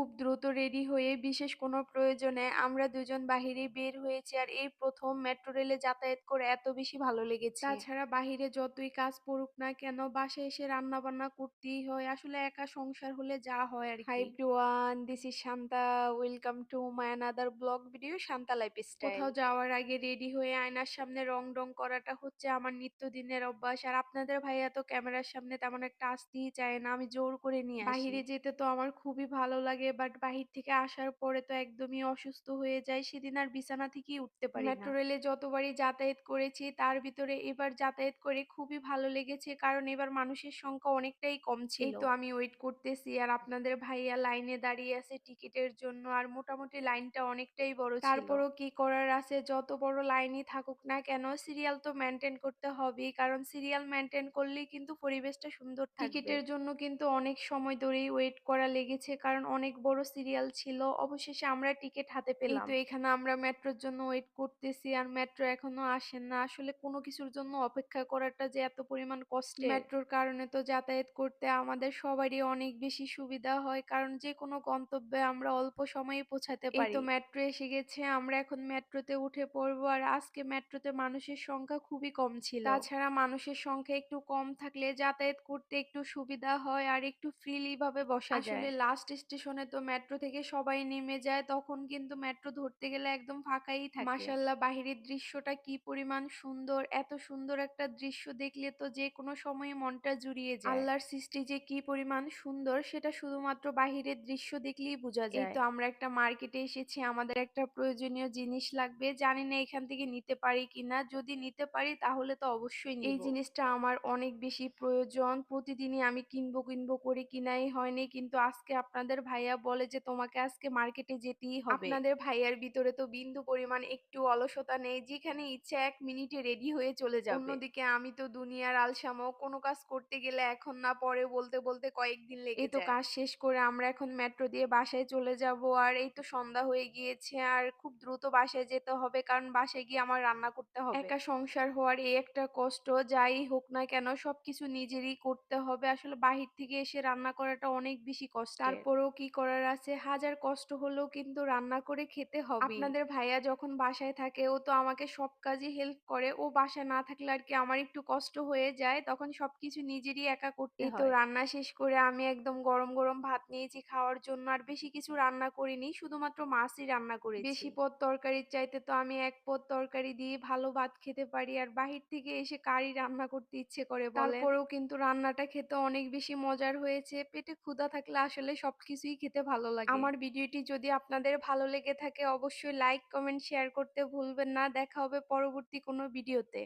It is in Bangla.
খুব দ্রুত রেডি হয়ে বিশেষ কোনো প্রয়োজনে আমরা দুজন বাহিরে বের হয়েছি আর এই প্রথম মেট্রো রেলে যাতায়াত করে এত বেশি ভালো লেগেছে। তাছাড়া বাহিরে যতই কাজ পড়ুক না কেন বাসায় এসে রান্না বান্না করতেই হয় আসলে একা সংসার হলে যা হয় আর hi everyone this is Shanta welcome to my another blog video Shanta lifestyle কোথাও যাওয়ার আগে রেডি হয়ে আয়নার সামনে রং ডং করাটা হচ্ছে আমার নিত্যদিনের অভ্যাস আর আপনাদের ভাইয়া তো ক্যামেরার সামনে তেমন একটা আসতেই চায় না আমি জোর করে নিয়ে বাহিরে যেতে তো আমার খুবই ভালো লাগে বাট বাহির থেকে আসার পরে তো একদমই অসুস্থ হয়ে যায় সেদিন আর বিছানা থেকেই উঠতে পারি মেট্রো রেলে যতবারই যাতায়াত করেছি তার ভিতরে এবার যাতায়াত করে খুবই ভালো লেগেছে কারণ এবার মানুষের সংখ্যা অনেকটাই কম ছিল। তো আমি ওয়েট করতেছি আর আপনাদের ভাইয়া লাইনে দাঁড়িয়ে আছে টিকিটের জন্য আর মোটামুটি লাইনটা অনেকটাই বড় ছিল। তারপরও কি করার আছে যত বড় লাইনই থাকুক না কেন সিরিয়াল তো মেনটেন করতে হবেই কারণ সিরিয়াল মেনটেন করলেই কিন্তু পরিবেশটা সুন্দর টিকিটের জন্য কিন্তু অনেক সময় ধরেই ওয়েট করা লেগেছে কারণ অনেক বড় সিরিয়াল ছিল অবশেষে আমরা টিকিট হাতে পেলাম। তো এখানে আমরা মেট্রোর জন্য ওয়েট করতেছি আর মেট্রো এখনও আসেন না। আসলে কোনো কিছুর জন্য অপেক্ষা করাটা যে এত পরিমাণ কষ্টের। মেট্রোর কারণে তো যাতায়াত করতে আমাদের সবারই অনেক বেশি সুবিধা হয় কারণ যে কোনো গন্তব্যে আমরা অল্প সময়ে পৌঁছাতে পারি। তো মেট্রো এসে গেছে আমরা এখন মেট্রোতে উঠে পড়ব। আর আজকে মেট্রোতে মানুষের সংখ্যা খুবই কম ছিল। তাছাড়া মানুষের সংখ্যা একটু কম থাকলে যাতায়াত করতে একটু সুবিধা হয় আর একটু ফ্রিলি ভাবে বসা যায়। আসলে লাস্ট স্টেশনে তো মেট্রো থেকে সবাই নেমে যায় তখন কিন্তু মেট্রো ধরতে গেলে একদম ফাঁকাই থাকে। মাশাল্লাহ বাহিরের দৃশ্যটা কি পরিমাণ সুন্দর এত সুন্দর একটা দৃশ্য দেখলে তো যে কোনো সময় মনটা জুড়িয়ে যায়। আল্লাহর সৃষ্টি যে কি পরিমাণ সুন্দর সেটা শুধুমাত্র বাহিরের দৃশ্য দেখলেই বোঝা যায়। তো আমরা একটা মার্কেটে এসেছি আমাদের একটা প্রয়োজনীয় জিনিস লাগবে জানি না এখান থেকে নিতে পারি কিনা যদি নিতে পারি তাহলে তো অবশ্যই এই জিনিসটা আমার অনেক বেশি প্রয়োজন প্রতিদিনই আমি কিনবো কিনবো করে কিনাই হয়নি কিন্তু আজকে আপনাদের ভাইয়া বলে যে তোমাকে আজকে মার্কেটে যেতেই হবে। আপনাদের ভাইয়ার ভিতরে তো বিন্দু পরিমাণ একটু অলসতা নেই। যেখানে ইচ্ছা এক মিনিটে রেডি হয়ে চলে যাবে। অন্যদিকে আমি তো দুনিয়ার আলসামো কোনো কাজ করতে গেলে এখন না পরে বলতে বলতে কয়েকদিন লেগে এই তো কাজ শেষ করে আমরা এখন মেট্রো দিয়ে বাসায় চলে যাব। আর এই তো সন্ধ্যা হয়ে গিয়েছে। আর খুব দ্রুত বাসায় যেতে হবে। কারণ বাসায় গিয়ে আমার রান্না করতে হবে। একা সংসার হওয়ার এই একটা কষ্ট যাই হোক না কেন সবকিছু নিজেরই করতে হবে। আসলে বাহির থেকে এসে রান্না করাটা অনেক বেশি কষ্ট তারপরেও কি করার আছে হাজার কষ্ট হলেও কিন্তু রান্না করে খেতে হবে। আপনাদের ভাইয়া যখন বাসায় থাকে ও তো আমাকে সব কাজই হেল্প করে। ও বাসায় না থাকলে আর কি আমার একটু কষ্ট হয়ে যায়। তখন সবকিছু নিজেরই একা করতে তো রান্না শেষ করে আমি একদম গরম গরম ভাত নিয়েছি খাওয়ার জন্য। আর বেশি কিছু রান্না করিনি শুধুমাত্র মাছই রান্না করেছি। বেশি পদ তরকারির চাইতে তো আমি এক পদ তরকারি দিয়ে ভালো ভাত খেতে পারি। আর বাহির থেকে এসে কারি রান্না করতে ইচ্ছে করে বলে। তারপরেও কিন্তু রান্নাটা খেতে অনেক বেশি মজার হয়েছে। পেটে ক্ষুধা থাকলে আসলে সবকিছুই খেতে ভালো লাগে। আমার ভিডিওটি যদি আপনাদের ভালো লেগে থাকে, অবশ্যই লাইক কমেন্ট শেয়ার করতে ভুলবেন না। দেখা হবে পরবর্তী কোনো ভিডিওতে।